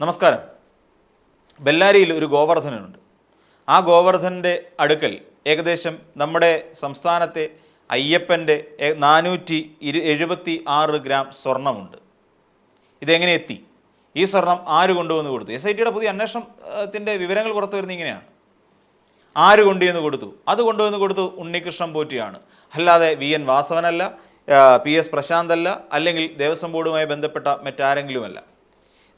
നമസ്കാരം. ബെല്ലാരിയിൽ ഒരു ഗോവർദ്ധനുണ്ട്. ആ ഗോവർദ്ധന്റെ അടുക്കൽ ഏകദേശം നമ്മുടെ സംസ്ഥാനത്തെ അയ്യപ്പന്റെ നാനൂറ്റി ഇരു എഴുപത്തി ആറ് ഗ്രാം സ്വർണമുണ്ട്. ഇതെങ്ങനെ എത്തി? ഈ സ്വർണം ആര് കൊണ്ടുവന്ന് കൊടുത്തു? എസ് ഐ ടിയുടെ പുതിയ അന്വേഷണത്തിന്റെ വിവരങ്ങൾ പുറത്തു വരുന്നത് ഇങ്ങനെയാണ്. ആര് കൊണ്ടുവന്ന് കൊടുത്തു? അത് കൊണ്ടുവന്ന് കൊടുത്തു ഉണ്ണികൃഷ്ണൻ പോറ്റിയാണ്. അല്ലാതെ വി എൻ വാസവനല്ല പി എസ് പ്രശാന്തല്ല അല്ല അല്ലെങ്കിൽ ദേവസ്വം ബോർഡുമായി ബന്ധപ്പെട്ട മറ്റാരെങ്കിലുമല്ല.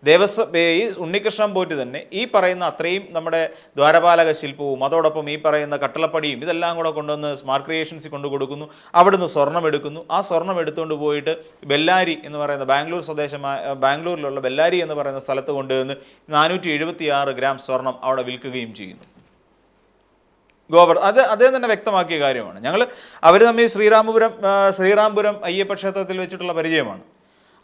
ദേവസ്വം ഈ ഉണ്ണികൃഷ്ണൻ പോറ്റി തന്നെ ഈ പറയുന്ന അത്രയും നമ്മുടെ ദ്വാരപാലക ശില്പവും അതോടൊപ്പം ഈ പറയുന്ന കട്ടളപ്പടിയും ഇതെല്ലാം കൂടെ കൊണ്ടുവന്ന് സ്മാർട്ട് ക്രിയേഷൻസിൽ കൊണ്ടു കൊടുക്കുന്നു. അവിടുന്ന് സ്വർണം എടുക്കുന്നു. ആ സ്വർണം എടുത്തുകൊണ്ട് പോയിട്ട് ബെല്ലാരി എന്ന് പറയുന്ന ബാംഗ്ലൂർ സ്വദേശമായ ബാംഗ്ലൂരിലുള്ള ബെല്ലാരി എന്ന് പറയുന്ന സ്ഥലത്ത് കൊണ്ടുവന്ന് നാനൂറ്റി ഗ്രാം സ്വർണം അവിടെ വിൽക്കുകയും ചെയ്യുന്നു. ഗോവർ അത് അദ്ദേഹം തന്നെ വ്യക്തമാക്കിയ കാര്യമാണ്. ഞങ്ങൾ അവർ തമ്മിൽ ശ്രീരാമപുരം ശ്രീരാമപുരം അയ്യപ്പ ക്ഷേത്രത്തിൽ വെച്ചിട്ടുള്ള പരിചയമാണ്.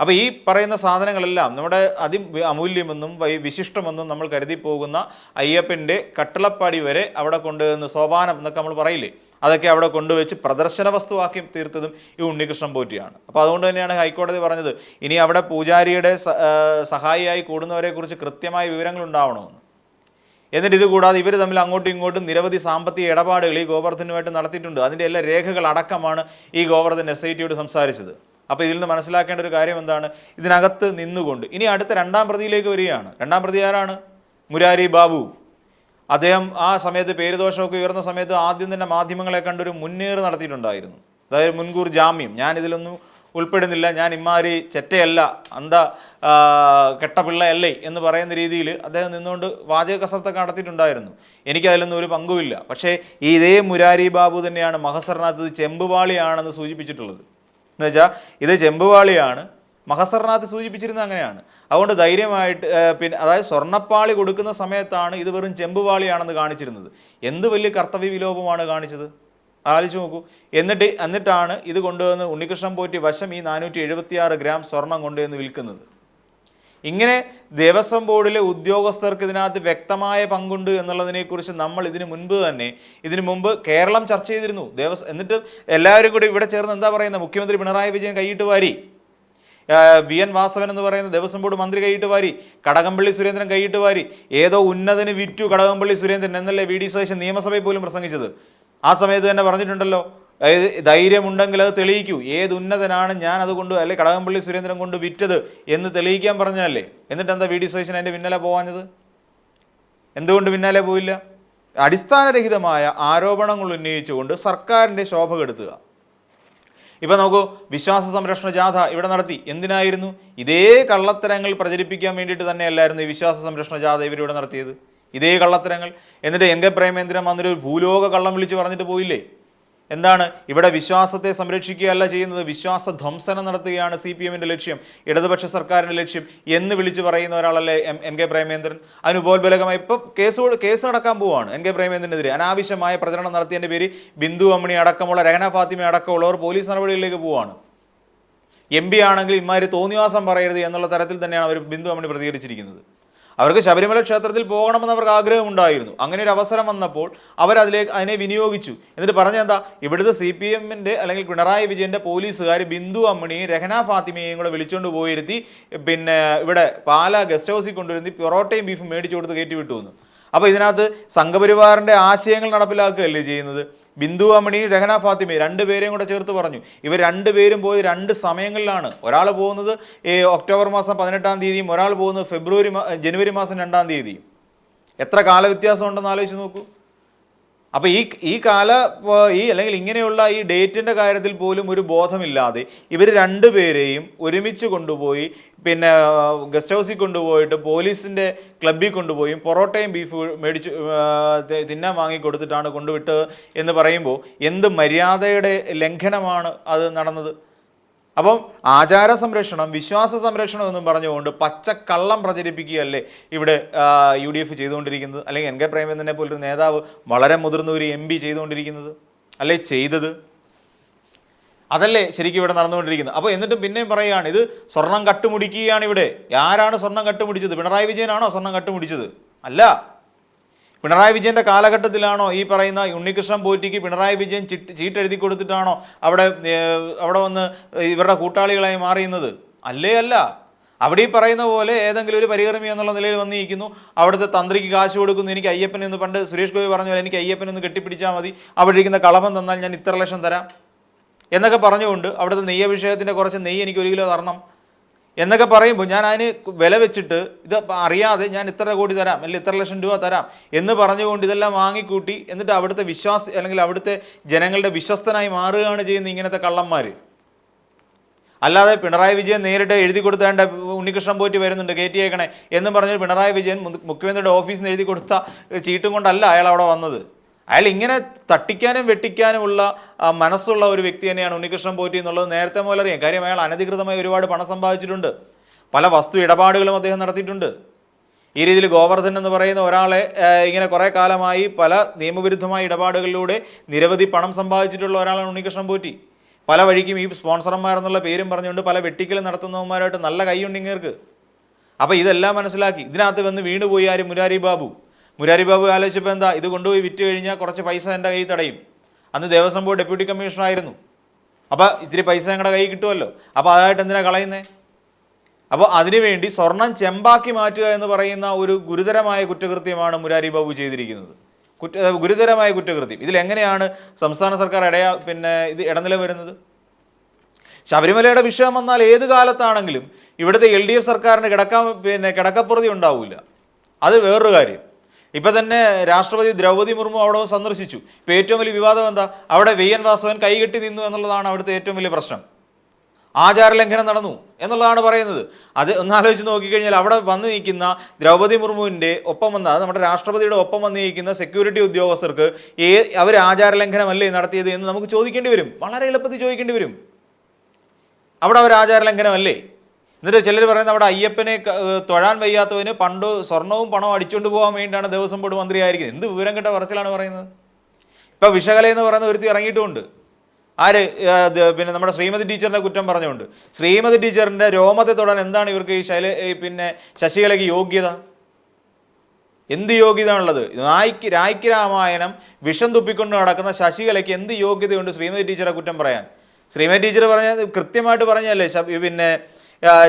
അപ്പോൾ ഈ പറയുന്ന സാധനങ്ങളെല്ലാം നമ്മുടെ അതി അമൂല്യമെന്നും വിശിഷ്ടമെന്നും നമ്മൾ കരുതി പോകുന്ന അയ്യപ്പന്റെ കട്ടിളപ്പാടി വരെ അവിടെ കൊണ്ടുവന്ന് സോപാനം എന്നൊക്കെ നമ്മൾ പറയില്ലേ? അതൊക്കെ അവിടെ കൊണ്ടുവച്ച് പ്രദർശന വസ്തുവാക്കി തീർത്തതും ഈ ഉണ്ണികൃഷ്ണൻ പോറ്റിയാണ്. അപ്പോൾ അതുകൊണ്ട് തന്നെയാണ് ഹൈക്കോടതി പറഞ്ഞത് ഇനി അവിടെ പൂജാരിയുടെ സഹായിയായി കൂടുന്നവരെക്കുറിച്ച് കൃത്യമായ വിവരങ്ങൾ ഉണ്ടാവണമെന്ന്. എന്നിട്ട് ഇത് കൂടാതെ ഇവർ തമ്മിൽ അങ്ങോട്ടും ഇങ്ങോട്ടും നിരവധി സാമ്പത്തിക ഇടപാടുകൾ ഈ ഗോവർദ്ധനുമായിട്ട് നടത്തിയിട്ടുണ്ട്. അതിന്റെ എല്ലാ രേഖകൾ അടക്കമാണ് ഈ ഗോവർദ്ധൻ എസ് ഐ ടിയോട് സംസാരിച്ചത്. അപ്പോൾ ഇതിൽ നിന്ന് മനസ്സിലാക്കേണ്ട ഒരു കാര്യം എന്താണ്? ഇതിനകത്ത് നിന്നുകൊണ്ട്. ഇനി അടുത്ത രണ്ടാം പ്രതിയിലേക്ക് വരികയാണ്. രണ്ടാം പ്രതി ആരാണ്? മുരാരി ബാബു. അദ്ദേഹം ആ സമയത്ത് പേരുദോഷമൊക്കെ ഉയർന്ന സമയത്ത് ആദ്യം തന്നെ മാധ്യമങ്ങളെ കണ്ടൊരു മുന്നേറ് നടത്തിയിട്ടുണ്ടായിരുന്നു. അതായത് മുൻകൂർ ജാമ്യം. ഞാൻ ഇതിലൊന്നും ഉൾപ്പെടുന്നില്ല. ഞാൻ ഇമ്മാരി ചെറ്റയല്ല അന്ത ആ, കെട്ട പിള്ളയല്ലേ എന്ന് പറയുന്ന രീതിയിൽ അദ്ദേഹം നിന്നുകൊണ്ട് വാചക കസർത്തൊക്കെ നടത്തിയിട്ടുണ്ടായിരുന്നു. എനിക്ക് അതിലൊന്നും ഒരു പങ്കുമില്ല. പക്ഷേ ഇതേ മുരാരി ബാബു തന്നെയാണ് മഹസറിനകത്ത് ചെമ്പുപാളിയാണെന്ന് സൂചിപ്പിച്ചിട്ടുള്ളത്. എന്ന് വെച്ചാൽ ഇത് ചെമ്പുപാളിയാണ് മഹസറിനകത്ത് സൂചിപ്പിച്ചിരുന്നത് അങ്ങനെയാണ്. അതുകൊണ്ട് ധൈര്യമായിട്ട് പിന്നെ അതായത് സ്വർണപ്പാളി കൊടുക്കുന്ന സമയത്താണ് ഇത് വെറും ചെമ്പുപാളിയാണെന്ന് കാണിച്ചിരുന്നത്. എന്ത് വലിയ കർത്തവ്യ വിലോപമാണ് കാണിച്ചത്? ആലോചിച്ച് നോക്കൂ. എന്നിട്ട് എന്നിട്ടാണ് ഇത് കൊണ്ടുവന്ന് ഉണ്ണികൃഷ്ണൻ പോറ്റി വശം ഈ നാനൂറ്റി ഗ്രാം സ്വർണം കൊണ്ടുവന്ന് വിൽക്കുന്നത്. ഇങ്ങനെ ദേവസ്വം ബോർഡിലെ ഉദ്യോഗസ്ഥർക്ക് ഇതിനകത്ത് വ്യക്തമായ പങ്കുണ്ട് എന്നുള്ളതിനെക്കുറിച്ച് നമ്മൾ ഇതിനു മുൻപ് തന്നെ ഇതിനു മുമ്പ് കേരളം ചർച്ച ചെയ്തിരുന്നു. ദേവസ്വം എന്നിട്ട് എല്ലാവരും കൂടി ഇവിടെ ചേർന്ന് എന്താ പറയുന്നത്? മുഖ്യമന്ത്രി പിണറായി വിജയൻ കൈയിട്ട് വാരി. വി എൻ വാസവൻ എന്ന് പറയുന്ന ദേവസ്വം ബോർഡ് മന്ത്രി കൈയിട്ട് വാരി. കടകംപള്ളി സുരേന്ദ്രൻ കൈയിട്ട് വാരി. ഏതോ ഉന്നതന് വിറ്റു കടകംപള്ളി സുരേന്ദ്രൻ എന്നല്ലേ വി ഡി സതീശൻ നിയമസഭയിൽ പോലും പ്രസംഗിച്ചത്. ആ സമയത്ത് തന്നെ പറഞ്ഞിട്ടുണ്ടല്ലോ അതായത് ധൈര്യമുണ്ടെങ്കിൽ അത് തെളിയിക്കൂ. ഏത് ഉന്നതനാണ് ഞാൻ അതുകൊണ്ട് അല്ലെ കടകംപള്ളി സുരേന്ദ്രൻ കൊണ്ട് വിറ്റത് എന്ന് തെളിയിക്കാൻ പറഞ്ഞല്ലേ എന്നിട്ട് എന്താ വി ഡി സുരേഷൻ അതിന്റെ പിന്നാലെ പോവാഞ്ഞത്? എന്തുകൊണ്ട് പിന്നാലെ പോയില്ല? അടിസ്ഥാനരഹിതമായ ആരോപണങ്ങൾ ഉന്നയിച്ചുകൊണ്ട് സർക്കാരിന്റെ ശോഭ കെടുത്തുക. ഇപ്പം നോക്കൂ വിശ്വാസ സംരക്ഷണ ജാഥ ഇവിടെ നടത്തി. എന്തിനായിരുന്നു? ഇതേ കള്ളത്തരങ്ങൾ പ്രചരിപ്പിക്കാൻ വേണ്ടിയിട്ട് തന്നെയല്ലായിരുന്നു ഈ വിശ്വാസ സംരക്ഷണ ജാഥ ഇവരിവിടെ നടത്തിയത്. ഇതേ കള്ളത്തരങ്ങൾ. എന്നിട്ട് എൻ കെ പ്രേമേന്ദ്രൻ വന്നൊരു ഭൂലോക കള്ളം വിളിച്ച് പറഞ്ഞിട്ട് പോയില്ലേ? എന്താണ്? ഇവിടെ വിശ്വാസത്തെ സംരക്ഷിക്കുകയല്ല ചെയ്യുന്നത്. വിശ്വാസ ധ്വംസനം നടത്തുകയാണ് സി പി എമ്മിന്റെ ലക്ഷ്യം ഇടതുപക്ഷ സർക്കാരിന്റെ ലക്ഷ്യം എന്ന് വിളിച്ചു പറയുന്ന ഒരാളല്ലേ എം എൻ കെ പ്രേമേന്ദ്രൻ? അതിന് ഉപോത്ബലകമായി ഇപ്പോൾ കേസ് കേസ് നടക്കാൻ പോവുകയാണ് എൻ കെ പ്രേമേന്ദ്രനെതിരെ. അനാവശ്യമായ പ്രചരണം നടത്തിയതിന്റെ പേര് ബിന്ദു അമ്മണി അടക്കമുള്ള രഹന ഫാത്തിമ അടക്കമുള്ളവർ പോലീസ് നടപടികളിലേക്ക് പോവുകയാണ് എം പി ആണെങ്കിൽ ഇമാര് തോന്നിവാസം പറയരുത് എന്നുള്ള തരത്തിൽ തന്നെയാണ് അവർ ബിന്ദു അമ്മണി പ്രതികരിച്ചിരിക്കുന്നത്. അവർക്ക് ശബരിമല ക്ഷേത്രത്തിൽ പോകണമെന്ന് അവർക്ക് ആഗ്രഹമുണ്ടായിരുന്നു. അങ്ങനെ ഒരു അവസരം വന്നപ്പോൾ അവർ അതിലേക്ക് അതിനെ വിനിയോഗിച്ചു. എന്നിട്ട് പറഞ്ഞ എന്താ? ഇവിടുത്തെ സി പി എമ്മിന്റെ അല്ലെങ്കിൽ പിണറായി വിജയന്റെ പോലീസുകാർ ബിന്ദു അമ്മണിയും രഹന ഫാത്തിമയെയും കൂടെ വിളിച്ചുകൊണ്ട് പോയിരുത്തി പിന്നെ ഇവിടെ പാല ഗസ്റ്റ് ഹൗസിൽ കൊണ്ടുവരുത്തി പൊറോട്ടയും ബീഫും മേടിച്ചു കൊടുത്ത് കയറ്റി വിട്ടു അപ്പോൾ ഇതിനകത്ത് സംഘപരിവാറിന്റെ ആശയങ്ങൾ നടപ്പിലാക്കുകയല്ലേ ചെയ്യുന്നത്? ബിന്ദു അമണി രഹന ഫാത്തിമ രണ്ടുപേരെയും കൂടെ ചേർത്ത് പറഞ്ഞു. ഇവർ രണ്ടുപേരും പോയി രണ്ട് സമയങ്ങളിലാണ്. ഒരാൾ പോകുന്നത് ഒക്ടോബർ മാസം പതിനെട്ടാം തീയതിയും ഒരാൾ പോകുന്നത് ഫെബ്രുവരി ജനുവരി മാസം രണ്ടാം തീയതിയും. എത്ര കാലവ്യത്യാസം ഉണ്ടെന്ന് ആലോചിച്ച് നോക്കൂ. അപ്പോൾ ഈ ഈ കാല ഈ അല്ലെങ്കിൽ ഇങ്ങനെയുള്ള ഈ ഡേറ്റിന്റെ കാര്യത്തിൽ പോലും ഒരു ബോധമില്ലാതെ ഇവർ രണ്ടുപേരെയും ഒരുമിച്ച് കൊണ്ടുപോയി പിന്നെ ഗസ്റ്റ് ഹൗസിൽ കൊണ്ടുപോയിട്ട് പോലീസിന്റെ ക്ലബ്ബിൽ കൊണ്ടുപോയി പൊറോട്ടയും ബീഫ് മേടിച്ച് തിന്നാൻ വാങ്ങി കൊടുത്തിട്ടാണ് കൊണ്ടുവിട്ടത് എന്ന് പറയുമ്പോൾ എന്ത് മര്യാദയുടെ ലംഘനമാണ് അത് നടന്നത്? അപ്പം ആചാര സംരക്ഷണം വിശ്വാസ സംരക്ഷണം എന്നും പറഞ്ഞുകൊണ്ട് പച്ചക്കള്ളം പ്രചരിപ്പിക്കുകയല്ലേ ഇവിടെ യു ഡി എഫ് ചെയ്തുകൊണ്ടിരിക്കുന്നത്? അല്ലെങ്കിൽ എൻ കെ പ്രേമചന്ദ്രനെ പോലൊരു നേതാവ് വളരെ മുതിർന്ന ഒരു എം പി ചെയ്തുകൊണ്ടിരിക്കുന്നത്? അല്ലെ ചെയ്തത്? അതല്ലേ ശരിക്കും ഇവിടെ നടന്നുകൊണ്ടിരിക്കുന്നത്. അപ്പോൾ എന്നിട്ടും പിന്നെയും പറയുകയാണ് ഇത് സ്വർണം കട്ടുമുടിക്കുകയാണ് ഇവിടെ. ആരാണ് സ്വർണം കട്ടുമുടിച്ചത്? പിണറായി വിജയനാണോ സ്വർണം കട്ടുമുടിച്ചത്? അല്ല. പിണറായി വിജയന്റെ കാലഘട്ടത്തിലാണോ ഈ പറയുന്ന ഉണ്ണികൃഷ്ണൻ പോറ്റിക്ക് പിണറായി വിജയൻ ചിട്ട് ചീട്ടെഴുതി കൊടുത്തിട്ടാണോ അവിടെ അവിടെ വന്ന് ഇവരുടെ കൂട്ടാളികളായി മാറിയുന്നത് അല്ലേ അല്ല. അവിടെ ഈ പറയുന്ന പോലെ ഏതെങ്കിലും ഒരു പരികർമ്മി എന്നുള്ള നിലയിൽ വന്നിരിക്കുന്നു. അവിടുത്തെ തന്ത്രിക്ക് കാശ് കൊടുക്കുന്നു. എനിക്ക് അയ്യപ്പൻ എന്ന് പണ്ട് സുരേഷ് ഗോപി പറഞ്ഞ പോലെ എനിക്ക് അയ്യപ്പൻ എന്ന് കെട്ടിപ്പിടിച്ചാൽ മതി. അവിടെ ഇരിക്കുന്ന കളഭം തന്നാൽ ഞാൻ ഇത്ര ലക്ഷം തരാം. എന്നൊക്കെ പറഞ്ഞുകൊണ്ട് അവിടുത്തെ നെയ്യഭിഷേകത്തിന്റെ കുറച്ച് നെയ്യ് എനിക്ക് ഒരു കിലോ തരണം. എന്നൊക്കെ പറയുമ്പോൾ ഞാൻ അതിന് വില വെച്ചിട്ട് ഇത് അറിയാതെ ഞാൻ ഇത്ര കോടി തരാം അല്ലെങ്കിൽ ഇത്ര ലക്ഷം രൂപ തരാം എന്ന് പറഞ്ഞുകൊണ്ട് ഇതെല്ലാം വാങ്ങിക്കൂട്ടി എന്നിട്ട് അവിടുത്തെ വിശ്വാസി അല്ലെങ്കിൽ അവിടുത്തെ ജനങ്ങളുടെ വിശ്വസ്തനായി മാറുകയാണ് ചെയ്യുന്ന ഇങ്ങനത്തെ കള്ളന്മാർ അല്ലാതെ പിണറായി വിജയൻ നേരിട്ട് എഴുതി കൊടുത്തേണ്ട ഉണ്ണികൃഷ്ണൻ പോറ്റി വരുന്നുണ്ട് കയറ്റി അയക്കണേ എന്ന് പറഞ്ഞ് പിണറായി വിജയൻ മുഖ്യമന്ത്രിയുടെ ഓഫീസിൽ നിന്ന് എഴുതി കൊടുത്ത ചീട്ടും കൊണ്ടല്ല അയാൾ അവിടെ വന്നത്. അയാൾ ഇങ്ങനെ തട്ടിക്കാനും വെട്ടിക്കാനുമുള്ള മനസ്സുള്ള ഒരു വ്യക്തി തന്നെയാണ് ഉണ്ണികൃഷ്ണൻ പോറ്റി എന്നുള്ളത് നേരത്തെ മുതൽ അറിയാം. കാര്യം അയാൾ അനധികൃതമായി ഒരുപാട് പണം സമ്പാദിച്ചിട്ടുണ്ട്. പല വസ്തു ഇടപാടുകളും അദ്ദേഹം നടത്തിയിട്ടുണ്ട്. ഈ രീതിയിൽ ഗോവർദ്ധൻ എന്ന് പറയുന്ന ഒരാളെ ഇങ്ങനെ കുറേ കാലമായി പല നിയമവിരുദ്ധമായ ഇടപാടുകളിലൂടെ നിരവധി പണം സമ്പാദിച്ചിട്ടുള്ള ഒരാളാണ് ഉണ്ണികൃഷ്ണൻ പോറ്റി. പല വഴിക്കും ഈ സ്പോൺസർമാരെന്നുള്ള പേരും പറഞ്ഞുകൊണ്ട് പല വെട്ടിക്കൽ നടത്തുന്നവന്മാരായിട്ട് നല്ല കൈയുണ്ട് അപ്പോൾ ഇതെല്ലാം മനസ്സിലാക്കി. ഇതിനകത്ത് വന്ന് വീണുപോയി ആര്? മുരാരി ബാബു. മുരാരി ബാബു ആലോചിച്ചപ്പോൾ എന്താ ഇത് കൊണ്ടുപോയി വിറ്റ് കഴിഞ്ഞാൽ കുറച്ച് പൈസ എന്റെ കയ്യിൽ തടയും. അന്ന് ദേവസ്വം ബോർഡ് ഡെപ്യൂട്ടി കമ്മീഷണർ ആയിരുന്നു അപ്പോൾ ഇത്തിരി പൈസ ഞങ്ങളുടെ കയ്യിൽ കിട്ടുമല്ലോ അപ്പോൾ അതായിട്ട് എന്തിനാണ് കളയുന്നത് അപ്പോൾ അതിനുവേണ്ടി സ്വർണം ചെമ്പാക്കി മാറ്റുക എന്ന് പറയുന്ന ഒരു ഗുരുതരമായ കുറ്റകൃത്യമാണ് മുരാരി ബാബു ചെയ്തിരിക്കുന്നത്. കുറ്റ ഗുരുതരമായ കുറ്റകൃത്യം. ഇതിലെങ്ങനെയാണ് സംസ്ഥാന സർക്കാർ ഇടയാ പിന്നെ ഇത് ഇടനില വരുന്നത്? ശബരിമലയുടെ വിഷയം വന്നാൽ ഏത് കാലത്താണെങ്കിലും ഇവിടുത്തെ എൽ ഡി എഫ് സർക്കാരിന് കിടക്കാൻ പിന്നെ കിടക്കപ്പുറതി ഉണ്ടാവില്ല അത് വേറൊരു കാര്യം. ഇപ്പം തന്നെ രാഷ്ട്രപതി ദ്രൗപദി മുർമു അവിടെ സന്ദർശിച്ചു. ഇപ്പം ഏറ്റവും വലിയ വിവാദം എന്താ? അവിടെ വി എൻ വാസവൻ കൈകെട്ടി നിന്നു എന്നുള്ളതാണ് അവിടുത്തെ ഏറ്റവും വലിയ പ്രശ്നം. ആചാരലംഘനം നടന്നു എന്നുള്ളതാണ് പറയുന്നത്. അത് ഒന്നാലോചിച്ച് നോക്കിക്കഴിഞ്ഞാൽ അവിടെ വന്നു നിൽക്കുന്ന ദ്രൗപദി മുർമുവിന്റെ ഒപ്പം വന്ന അത് നമ്മുടെ രാഷ്ട്രപതിയുടെ ഒപ്പം വന്നു നിൽക്കുന്ന സെക്യൂരിറ്റി ഉദ്യോഗസ്ഥർക്ക് ഏ അവർ ആചാരലംഘനമല്ലേ നടത്തിയത് എന്ന് നമുക്ക് ചോദിക്കേണ്ടി വരും. വളരെ എളുപ്പത്തിൽ ചോദിക്കേണ്ടി വരും. അവിടെ അവർ ആചാരലംഘനമല്ലേ? എന്നിട്ട് ചിലർ പറയുന്നത് അവിടെ അയ്യപ്പനെ തൊഴാൻ വയ്യാത്തവന് പണ്ട് സ്വർണവും പണവും അടിച്ചുകൊണ്ട് പോകാൻ വേണ്ടിയാണ് ദേവസ്വം ബോർഡ് മന്ത്രിയായിരിക്കുന്നത്. എന്ത് വിവരം കെട്ട പറച്ചിലാണ് പറയുന്നത്? ഇപ്പൊ വിഷകല എന്ന് പറയുന്ന ഒരുത്തി ഇറങ്ങിയിട്ടുമുണ്ട്. ആര്? പിന്നെ നമ്മുടെ ശ്രീമതി ടീച്ചറിന്റെ കുറ്റം പറഞ്ഞുകൊണ്ട്. ശ്രീമതി ടീച്ചറിന്റെ രോമത്തെ തൊടാൻ എന്താണ് ഇവർക്ക് ഈ ശൈല പിന്നെ ശശികലയ്ക്ക് യോഗ്യത? എന്ത് യോഗ്യത നായിക്ക് രായ്ക്ക് രാമായണം വിഷം തുപ്പിക്കൊണ്ട് നടക്കുന്ന ശശികലയ്ക്ക് എന്ത് യോഗ്യതയുണ്ട് ശ്രീമതി ടീച്ചറെ കുറ്റം പറയാൻ? ശ്രീമതി ടീച്ചർ പറഞ്ഞ കൃത്യമായിട്ട് പറഞ്ഞല്ലേ പിന്നെ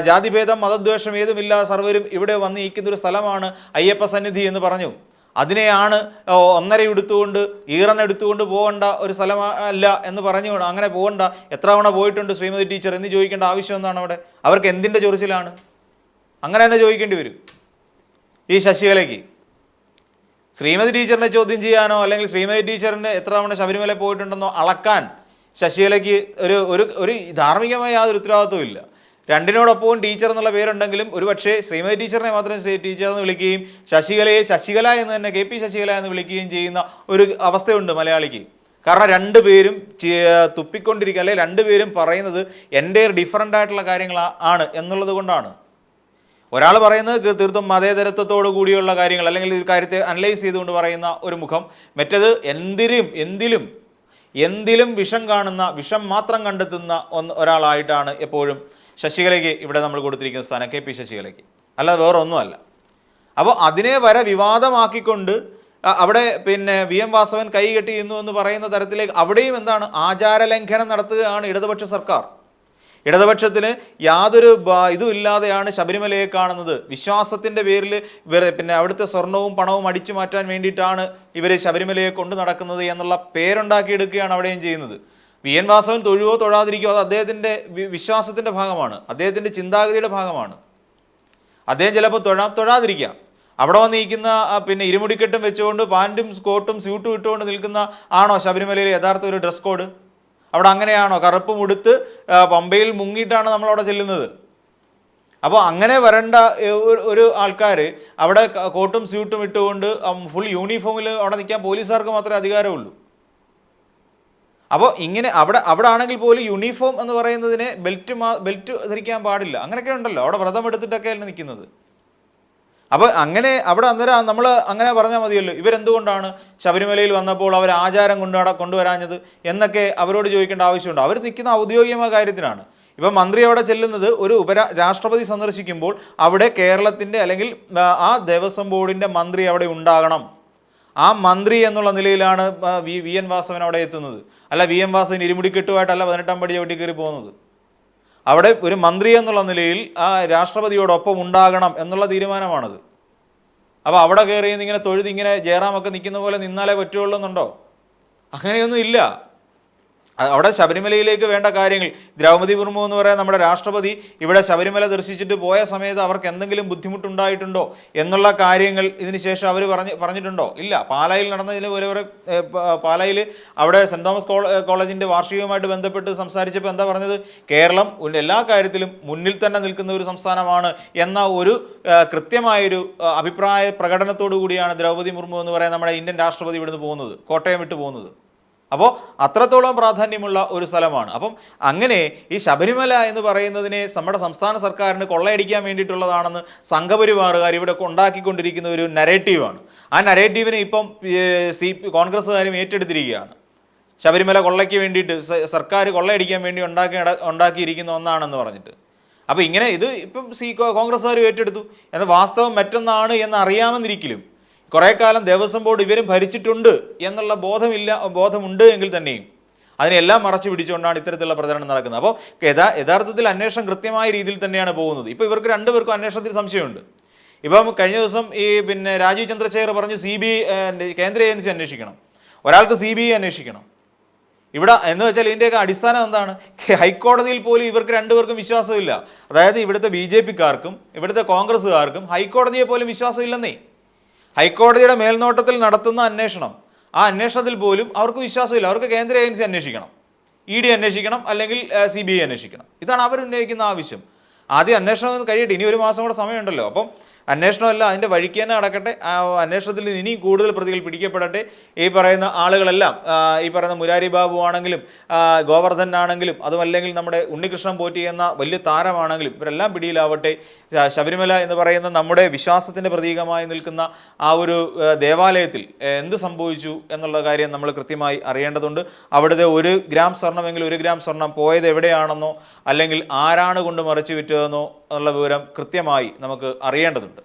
ജാതിഭേദം മതദ്വേഷം ഏതുമില്ല സർവരും ഇവിടെ വന്ന് നിൽക്കുന്ന ഒരു സ്ഥലമാണ് അയ്യപ്പ സന്നിധി എന്ന് പറഞ്ഞു. അതിനെയാണ് ഒന്നര എടുത്തുകൊണ്ട് ഈറൻ എടുത്തുകൊണ്ട് പോകേണ്ട ഒരു സ്ഥലമല്ല എന്ന് പറഞ്ഞു. അങ്ങനെ പോകണ്ട. എത്ര തവണ പോയിട്ടുണ്ട് ശ്രീമതി ടീച്ചർ? എന്ന് ചോദിക്കേണ്ട ആവശ്യം എന്താണ് അവിടെ? അവർക്ക് എന്തിന്റെ ചൊറിച്ചിലാണ്? അങ്ങനെ തന്നെ ചോദിക്കേണ്ടി വരും. ഈ ശശികലയ്ക്ക്. ശ്രീമതി ടീച്ചറിനെ ചോദ്യം ചെയ്യാനോ അല്ലെങ്കിൽ ശ്രീമതി ടീച്ചറിന് എത്ര തവണ ശബരിമല പോയിട്ടുണ്ടെന്നോ അളക്കാൻ ശശികലയ്ക്ക് ഒരു ഒരു ഒരു ധാർമ്മികമായ യാതൊരു ഉത്തരവാദിത്വവും ഇല്ല. രണ്ടിനോടൊപ്പവും ടീച്ചർ എന്നുള്ള പേരുണ്ടെങ്കിലും ഒരുപക്ഷെ ശ്രീമതി ടീച്ചറിനെ മാത്രം ശ്രീ ടീച്ചർ എന്ന് വിളിക്കുകയും ശശികലയെ ശശികല എന്ന് തന്നെ കെ പി ശശികല എന്ന് വിളിക്കുകയും ചെയ്യുന്ന ഒരു അവസ്ഥയുണ്ട് മലയാളിക്ക്. കാരണം രണ്ടുപേരും പേരും തുപ്പിക്കൊണ്ടിരിക്കുക അല്ലെങ്കിൽ രണ്ടുപേരും പറയുന്നത് എന്റെ ഡിഫറന്റ് ആയിട്ടുള്ള കാര്യങ്ങൾ ആണ് എന്നുള്ളത് കൊണ്ടാണ്. ഒരാൾ പറയുന്നത് തീർത്തും മതേതരത്വത്തോടു കൂടിയുള്ള കാര്യങ്ങൾ അല്ലെങ്കിൽ ഒരു കാര്യത്തെ അനലൈസ് ചെയ്തുകൊണ്ട് പറയുന്ന ഒരു മുഖം. മറ്റേത് എന്തിലും എന്തിലും എന്തിലും വിഷം കാണുന്ന വിഷം മാത്രം കണ്ടെത്തുന്ന ഒന്ന് ഒരാളായിട്ടാണ് എപ്പോഴും ശശികലയ്ക്ക് ഇവിടെ നമ്മൾ കൊടുത്തിരിക്കുന്ന സ്ഥാനം കെ പി ശശികലയ്ക്ക്. അല്ലാതെ വേറെ ഒന്നുമല്ല അപ്പോൾ അതിനെ വരെ വിവാദമാക്കിക്കൊണ്ട് അവിടെ പിന്നെ വി എം വാസവൻ കൈ ഇന്നു എന്ന് പറയുന്ന തരത്തിലേക്ക് അവിടെയും എന്താണ് ആചാരലംഘനം നടത്തുകയാണ് ഇടതുപക്ഷ സർക്കാർ. ഇടതുപക്ഷത്തിന് യാതൊരു ഇതും ഇല്ലാതെയാണ് ശബരിമലയെ കാണുന്നത്. വിശ്വാസത്തിന്റെ പേരിൽ ഇവർ പിന്നെ അവിടുത്തെ സ്വർണവും പണവും അടിച്ചു മാറ്റാൻ വേണ്ടിയിട്ടാണ് ഇവർ ശബരിമലയെ കൊണ്ടു നടക്കുന്നത് എന്നുള്ള പേരുണ്ടാക്കിയെടുക്കുകയാണ് അവിടെയും ചെയ്യുന്നത്. വി എൻ വാസവൻ തൊഴുവോ തൊഴാതിരിക്കോ അത് അദ്ദേഹത്തിന്റെ വിശ്വാസത്തിന്റെ ഭാഗമാണ്. അദ്ദേഹത്തിന്റെ ചിന്താഗതിയുടെ ഭാഗമാണ്. അദ്ദേഹം ചിലപ്പോൾ തൊഴാ തൊഴാതിരിക്കാം. അവിടെ വന്നിരിക്കുന്ന പിന്നെ ഇരുമുടിക്കെട്ടും വെച്ചുകൊണ്ട് പാന്റും സ്കോട്ടും സ്യൂട്ടും ഇട്ടുകൊണ്ട് നിൽക്കുന്ന ആണോ ശബരിമലയിൽ യഥാർത്ഥ ഒരു ഡ്രസ് കോഡ്? അവിടെ അങ്ങനെയാണോ? കറുപ്പ് ഉടുത്ത് ആ, പമ്പയിൽ മുങ്ങിയിട്ടാണ് നമ്മളവിടെ ചെല്ലുന്നത്. അപ്പോൾ അങ്ങനെ വരേണ്ട ഒരു ആൾക്കാർ അവിടെ കോട്ടും സ്യൂട്ടും ഇട്ടുകൊണ്ട് ഫുൾ യൂണിഫോമിൽ അവിടെ നിൽക്കാൻ പോലീസുകാർക്ക് മാത്രമേ അധികാരമുള്ളൂ. അപ്പോൾ ഇങ്ങനെ അവിടെ അവിടെ ആണെങ്കിൽ പോലും യൂണിഫോം എന്ന് പറയുന്നതിനെ ബെൽറ്റ് മാ ബെൽറ്റ് ധരിക്കാൻ പാടില്ല. അങ്ങനെയൊക്കെ ഉണ്ടല്ലോ. അവിടെ വ്രതം എടുത്തിട്ടൊക്കെയല്ലേ നിൽക്കുന്നത്? അപ്പോൾ അങ്ങനെ അവിടെ അന്നേരം നമ്മൾ അങ്ങനെ പറഞ്ഞാൽ മതിയല്ലോ. ഇവരെന്തുകൊണ്ടാണ് ശബരിമലയിൽ വന്നപ്പോൾ അവർ ആചാരം കൊണ്ടുവരാ കൊണ്ടുവരാഞ്ഞത് എന്നൊക്കെ അവരോട് ചോദിക്കേണ്ട ആവശ്യമുണ്ട്. അവർ നിൽക്കുന്ന ഔദ്യോഗികമായ കാര്യത്തിനാണ്. ഇപ്പം മന്ത്രി അവിടെ ചെല്ലുന്നത് ഒരു ഉപരാ രാഷ്ട്രപതി സന്ദർശിക്കുമ്പോൾ അവിടെ കേരളത്തിന്റെ അല്ലെങ്കിൽ ആ, ദേവസ്വം ബോർഡിന്റെ മന്ത്രി അവിടെ ഉണ്ടാകണം. ആ മന്ത്രി എന്നുള്ള നിലയിലാണ് വി വി എൻ വാസവൻ അവിടെ എത്തുന്നത്. അല്ല വി എം വാസുവിന് ഇരുമുടി ഇരുമുടിക്കെട്ടുമായിട്ടല്ല പതിനെട്ടാം പടി ചവിട്ടി കയറി പോകുന്നത്. അവിടെ ഒരു മന്ത്രി എന്നുള്ള നിലയിൽ ആ രാഷ്ട്രപതിയോടൊപ്പം ഉണ്ടാകണം എന്നുള്ള തീരുമാനമാണത്. അപ്പോൾ അവിടെ കയറി ഇങ്ങനെ തൊഴുതിങ്ങനെ ജയറാമൊക്കെ നിൽക്കുന്ന പോലെ നിന്നാലേ പറ്റുള്ളൂ എന്നുണ്ടോ അങ്ങനെയൊന്നും ഇല്ല. അവിടെ ശബരിമലയിലേക്ക് വേണ്ട കാര്യങ്ങൾ. ദ്രൗപദി മുർമു എന്ന് പറയാൻ നമ്മുടെ രാഷ്ട്രപതി ഇവിടെ ശബരിമല ദർശിച്ചിട്ട് പോയ സമയത്ത് അവർക്ക് എന്തെങ്കിലും ബുദ്ധിമുട്ടുണ്ടായിട്ടുണ്ടോ എന്നുള്ള കാര്യങ്ങൾ ഇതിന് ശേഷം അവർ പറഞ്ഞ് പറഞ്ഞിട്ടുണ്ടോ? ഇല്ല. പാലായിൽ നടന്നതിന് ഒരു പാലായിൽ അവിടെ സെന്റ് തോമസ് കോളേജിന്റെ വാർഷികവുമായിട്ട് ബന്ധപ്പെട്ട് സംസാരിച്ചപ്പോൾ എന്താ പറഞ്ഞത്? കേരളം എല്ലാ കാര്യത്തിലും മുന്നിൽ തന്നെ നിൽക്കുന്ന ഒരു സംസ്ഥാനമാണ് എന്ന ഒരു കൃത്യമായൊരു അഭിപ്രായ പ്രകടനത്തോടു കൂടിയാണ് ദ്രൗപദി മുർമു എന്ന് പറയാൻ നമ്മുടെ ഇന്ത്യൻ രാഷ്ട്രപതി ഇവിടുന്ന് പോകുന്നത് കോട്ടയം വിട്ട് പോകുന്നത്. അപ്പോൾ അത്രത്തോളം പ്രാധാന്യമുള്ള ഒരു സ്ഥലമാണ്. അപ്പം അങ്ങനെ ഈ ശബരിമല എന്ന് പറയുന്നതിനെ നമ്മുടെ സംസ്ഥാന സർക്കാരിന് കൊള്ളയടിക്കാൻ വേണ്ടിയിട്ടുള്ളതാണെന്ന് സംഘപരിവാറുകാർ ഇവിടെ ഉണ്ടാക്കിക്കൊണ്ടിരിക്കുന്ന ഒരു നരേറ്റീവാണ്. ആ നരേറ്റീവിനെ ഇപ്പം സി കോൺഗ്രസ്സുകാരും ഏറ്റെടുത്തിരിക്കുകയാണ്. ശബരിമല കൊള്ളയ്ക്ക് വേണ്ടിയിട്ട് സർക്കാർ കൊള്ളയടിക്കാൻ വേണ്ടി ഉണ്ടാക്കി ഉണ്ടാക്കിയിരിക്കുന്ന ഒന്നാണെന്ന് പറഞ്ഞിട്ട്. അപ്പോൾ ഇങ്ങനെ ഇത് ഇപ്പം സി കോൺഗ്രസ്സുകാരും ഏറ്റെടുത്തു. എന്നാൽ വാസ്തവം മറ്റൊന്നാണ് എന്ന് അറിയാമെന്നിരിക്കലും കുറേ കാലം ദേവസ്വം ബോർഡ് ഇവരും ഭരിച്ചിട്ടുണ്ട് എന്നുള്ള ബോധമില്ല ബോധമുണ്ട് എങ്കിൽ തന്നെയും അതിനെല്ലാം മറച്ചു പിടിച്ചുകൊണ്ടാണ് ഇത്തരത്തിലുള്ള പ്രചരണം നടക്കുന്നത്. അപ്പോൾ യഥാ യഥാർത്ഥത്തിൽ അന്വേഷണം കൃത്യമായ രീതിയിൽ തന്നെയാണ് പോകുന്നത്. ഇപ്പോൾ ഇവർക്ക് രണ്ടുപേർക്കും അന്വേഷണത്തിൽ സംശയമുണ്ട്. ഇപ്പം കഴിഞ്ഞ ദിവസം ഈ പിന്നെ രാജീവ് ചന്ദ്രശേഖർ പറഞ്ഞു സി ബി കേന്ദ്ര ഏജൻസി അന്വേഷിക്കണം. ഒരാൾക്ക് സി ബി അന്വേഷിക്കണം. ഇവിടെ എന്ന് വെച്ചാൽ ഇതിന്റെയൊക്കെ അടിസ്ഥാനം എന്താണ്? ഹൈക്കോടതിയിൽ പോലും ഇവർക്ക് രണ്ടുപേർക്കും വിശ്വാസമില്ല. അതായത് ഇവിടുത്തെ ബി ജെ പിക്കാർക്കും ഇവിടുത്തെ കോൺഗ്രസ്സുകാർക്കും ഹൈക്കോടതിയെ പോലും വിശ്വാസമില്ലെന്നേ. ഹൈക്കോടതിയുടെ മേൽനോട്ടത്തിൽ നടത്തുന്ന അന്വേഷണം ആ അന്വേഷണത്തിൽ പോലും അവർക്ക് വിശ്വാസമില്ല. അവർക്ക് കേന്ദ്ര ഏജൻസി അന്വേഷിക്കണം. ഇ ഡി അന്വേഷിക്കണം അല്ലെങ്കിൽ സി ബി ഐ അന്വേഷിക്കണം. ഇതാണ് അവർ ഉന്നയിക്കുന്ന ആവശ്യം. ആദ്യം അന്വേഷണം കഴിയട്ടെ. ഇനി ഒരു മാസം കൂടെ സമയമുണ്ടല്ലോ. അപ്പം അന്വേഷണമല്ല അതിന്റെ വഴിക്ക് തന്നെ നടക്കട്ടെ. ആ അന്വേഷണത്തിൽ ഇനി കൂടുതൽ പ്രതികൾ പിടിക്കപ്പെടട്ടെ. ഈ പറയുന്ന ആളുകളെല്ലാം ഈ പറയുന്ന മുരാരി ബാബു ആണെങ്കിലും ഗോവർദ്ധൻ ആണെങ്കിലും അതുമല്ലെങ്കിൽ നമ്മുടെ ഉണ്ണികൃഷ്ണൻ പോറ്റി എന്ന വലിയ താരമാണെങ്കിലും ഇവരെല്ലാം പിടിയിലാവട്ടെ. ശബരിമല എന്ന് പറയുന്ന നമ്മുടെ വിശ്വാസത്തിന്റെ പ്രതീകമായി നിൽക്കുന്ന ആ ഒരു ദേവാലയത്തിൽ എന്ത് സംഭവിച്ചു എന്നുള്ള കാര്യം നമ്മൾ കൃത്യമായി അറിയേണ്ടതുണ്ട്. അവിടുത്തെ ഒരു ഗ്രാം സ്വർണമെങ്കിൽ ഒരു ഗ്രാം സ്വർണം പോയത് എവിടെയാണെന്നോ അല്ലെങ്കിൽ ആരാണ് കൊണ്ട് മറിച്ചു വിറ്റതെന്നോ എന്നുള്ള വിവരം കൃത്യമായി നമുക്ക് അറിയേണ്ടതുണ്ട്.